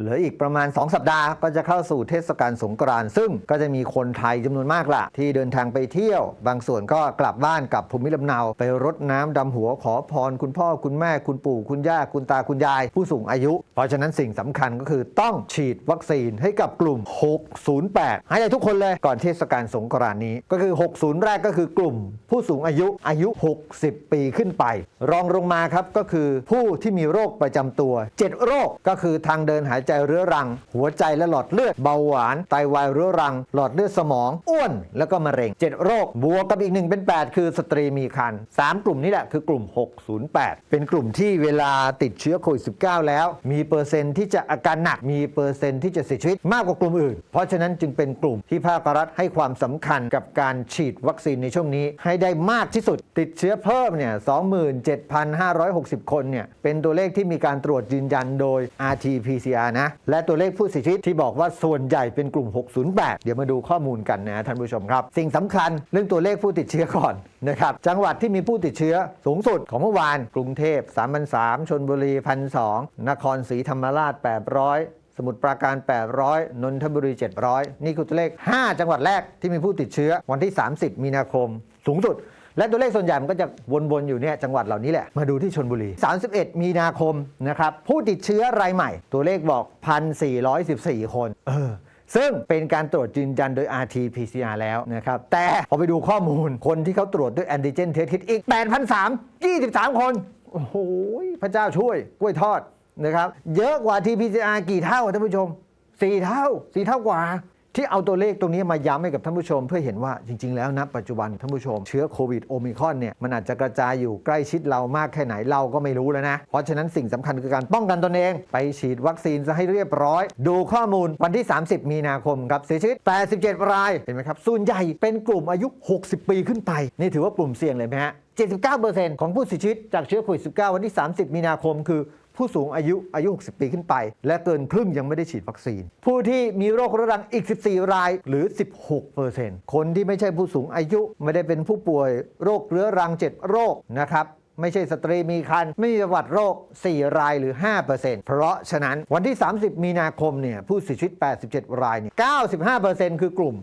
เหลืออีกประมาณ 2 สัปดาห์ก็จะเข้าสู่เทศกาลสงกรานต์ซึ่งก็จะมีคนไทยจำนวนมากละที่เดินทางไปเที่ยว บางส่วนก็กลับบ้านกับภูมิลำเนาไปรดน้ำดำหัวขอพร คุณพ่อคุณแม่คุณปู่คุณย่าคุณตาคุณยาย ผู้สูงอายุ เพราะฉะนั้นสิ่งสำคัญก็คือต้องฉีดวัคซีนให้กับกลุ่ม 608 ให้ได้ทุกคนเลยก่อนเทศกาลสงกรานต์นี้ก็คือ 60 แรกก็คือกลุ่ม ผู้สูงอายุอายุ 60 ปีขึ้นไป รองลงมาครับก็คือผู้ที่มีโรคประจำตัว 7 โรคก็คือทางเดินหายใจจเรื้อรัง หัวใจและหลอดเลือดเบาหวาน ไตวายเรื้อรัง หลอดเลือดสมอง อ้วน แล้วก็มะเร็ง 7 โรค บวกกับอีกหนึ่งเป็น 8 คือสตรีมีครรภ์3กลุ่มนี้แหละคือกลุ่ม 608 เป็นกลุ่มที่เวลาติดเชื้อโควิด -19 แล้ว มีเปอร์เซ็นต์ที่จะอาการหนัก มีเปอร์เซ็นต์ที่จะเสียชีวิตมากกว่ากลุ่มอื่น เพราะฉะนั้นจึงเป็นกลุ่มที่ภาครัฐให้ความสำคัญกับการฉีดวัคซีนในช่วงนี้ ให้ได้มากที่สุด ติดเชื้อเพิ่มเนี่ย27,560 คนเนี่ยเป็นตัวเลขที่มีการตรวจยืนยันโดย RT-PCR นะและตัวเลขผู้เสียชีวิตที่บอกว่าส่วนใหญ่เป็นกลุ่ม 608 เดี๋ยวมาดูข้อมูลกันนะท่านผู้ชมครับ สิ่งสำคัญเรื่องตัวเลขผู้ติดเชื้อก่อนนะครับจังหวัดที่มีผู้ติดเชื้อสูงสุดของเมื่อวาน กรุงเทพ3,003ชนบุรี1,002นครศรีธรรมราช 800สมุทรปราการ 800 นนทบุรี 700 นี่คือตัวเลข 5 จังหวัดแรกที่มีผู้ติดเชื้อวันที่ 30 มีนาคม สูงสุด และตัวเลขส่วนใหญ่มันก็จะวนๆอยู่เนี่ยจังหวัดเหล่านี้แหละ มาดูที่ชนบุรี 31 มีนาคมนะครับผู้ติดเชื้อรายใหม่ ตัวเลขบอก 1,414 คนเออซึ่งเป็นการตรวจยืนยันโดย RT-PCR แล้วนะครับ แต่พอไปดูข้อมูลคนที่เขาตรวจด้วยแอนติเจนเทสคิดอีก 8,323 คน โอ้โห พระเจ้าช่วยกล้วยทอดนะครับ เยอะกว่า TPCR กี่เท่าท่านผู้ชม 4 เท่า 4 เท่ากว่า ที่เอาตัวเลขตรงนี้มาย้ำให้กับท่านผู้ชม เพื่อเห็นว่าจริง ๆ แล้วนะปัจจุบันท่านผู้ชม เชื้อโควิดโอมิครอนเนี่ยมันอาจจะกระจายอยู่ใกล้ชิดเรามากแค่ไหนเราก็ไม่รู้แล้วนะ เพราะฉะนั้นสิ่งสำคัญคือการป้องกันตนเอง ไปฉีดวัคซีนซะให้เรียบร้อย ดูข้อมูลวันที่ 30 มีนาคมครับเสียชีวิต 87 รายเห็นไหมครับส่วนใหญ่เป็นกลุ่มอายุ 60 ปีขึ้นไป นี่ถือว่ากลุ่มเสี่ยงเลยไหมฮะ79%ของผู้เสียชีวิตจากเชื้อโควิด -19 วันที่ 30 มีนาคมคือ ผู้สูงอายุอายุ 60 ปีขึ้นไป และเกินครึ่งยังไม่ได้ฉีดวัคซีน ผู้ที่มีโรคเรื้อรังอีก 14 รายหรือ 16%คนที่ไม่ใช่ผู้สูงอายุไม่ได้เป็นผู้ป่วยโรคเรื้อรัง 7 โรคนะครับไม่ใช่สตรีมีครรภ์ไม่มีประวัติโรค 4 รายหรือ 5%เพราะฉะนั้นวันที่ 30 มีนาคมเนี่ยผู้เสียชีวิต 87 รายเนี่ย95%คือกลุ่ม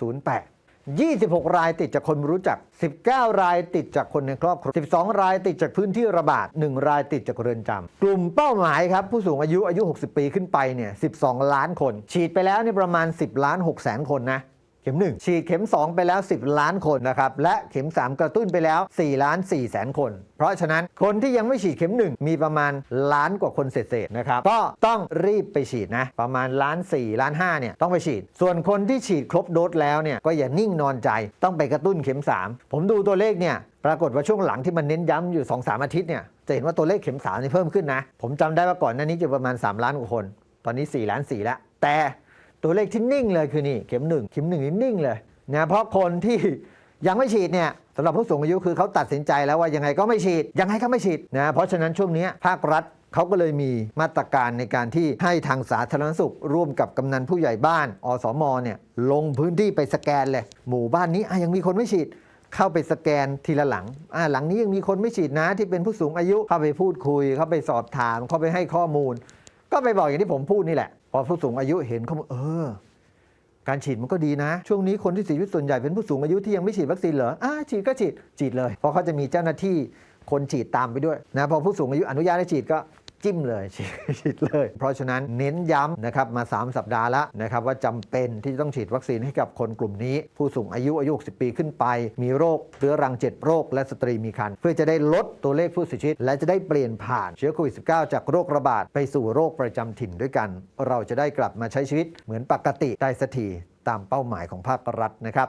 608 26 รายติดจากคนรู้จัก 19 รายติดจากคนในครอบครัว 12 รายติดจากพื้นที่ระบาด 1 รายติดจากเรือนจำกลุ่มเป้าหมายครับ ผู้สูงอายุอายุ 60 ปีขึ้นไปเนี่ย 12 ล้านคน ฉีดไปแล้วเนี่ยประมาณ 10 ล้าน6แสนคนนะ เข็ม 1 ฉีดเข็ม 2 ไปแล้ว 10 ล้านคนนะครับ และเข็ม 3 กระตุ้นไปแล้ว4ล้าน4แสนคน เพราะฉะนั้นคนที่ยังไม่ฉีดเข็ม 1 มีประมาณล้านกว่าคนเศษๆนะครับ ก็ต้องรีบไปฉีดนะ ประมาณล้าน4ล้าน5เนี่ยต้องไปฉีด ส่วนคนที่ฉีดครบโดสแล้วเนี่ยก็อย่านิ่งนอนใจ ต้องไปกระตุ้นเข็ม 3 ผมดูตัวเลขเนี่ยปรากฏว่าช่วงหลังที่มันเน้นย้ำอยู่ 2-3 อาทิตย์เนี่ยจะเห็นว่าตัวเลขเข็ม3นี่เพิ่มขึ้นนะ ผมจำได้ว่าก่อนหน้านี้จะประมาณ 3 ล้านกว่าคน ตอนนี้ 4 ล้าน4แล้วแต่ ตัวเลขที่นิ่งเลยคือนี่เข็ม1เข็ม1นี่นิ่งเลยนะเพราะคนที่ยังไม่ฉีดเนี่ยสำหรับผู้สูงอายุคือเขาตัดสินใจแล้วว่ายังไงก็ไม่ฉีด ยังไงก็ไม่ฉีดนะเพราะฉะนั้นช่วงนี้ภาครัฐเขาก็เลยมีมาตรการในการที่ให้ทางสาธารณสุข ร่วมกับกำนันผู้ใหญ่บ้าน อสมเนี่ยลงพื้นที่ไปสแกนเลย หมู่บ้านนี้ยังมีคนไม่ฉีดเข้าไปสแกนทีละหลัง อ่าหลังนี้ยังมีคนไม่ฉีดนะที่เป็นผู้สูงอายุ เข้าไปพูดคุย เข้าไปสอบถาม เข้าไปให้ข้อมูล ก็ไปบอกอย่างที่ผมพูดนี่แหละ พอผู้สูงอายุเห็นเขาบอกเออ การฉีดมันก็ดีนะ ช่วงนี้คนที่เสียชีวิตส่วนใหญ่เป็นผู้สูงอายุที่ยังไม่ฉีดวัคซีนเหรออ่าฉีดก็ฉีดฉีดเลย เพราะเขาจะมีเจ้าหน้าที่คนฉีดตามไปด้วยนะพอผู้สูงอายุอนุญาตให้ฉีดก็ จิ้มเลยฉีดเลย เพราะฉะนั้นเน้นย้ำนะครับมา 3 สัปดาห์แล้วนะครับว่าจำเป็นที่จะต้องฉีดวัคซีนให้กับคนกลุ่มนี้ ผู้สูงอายุอายุ 60 ปีขึ้นไป มีโรคเรื้อรัง 7 โรค และสตรีมีครรภ์เพื่อจะได้ลดตัวเลขผู้เสียชีวิต และจะได้เปลี่ยนผ่านเชื้อโควิด -19 จากโรคระบาดไปสู่โรคประจำถิ่นด้วยกัน เราจะได้กลับมาใช้ชีวิตเหมือนปกติได้สักทีตามเป้าหมายของภาครัฐนะครับ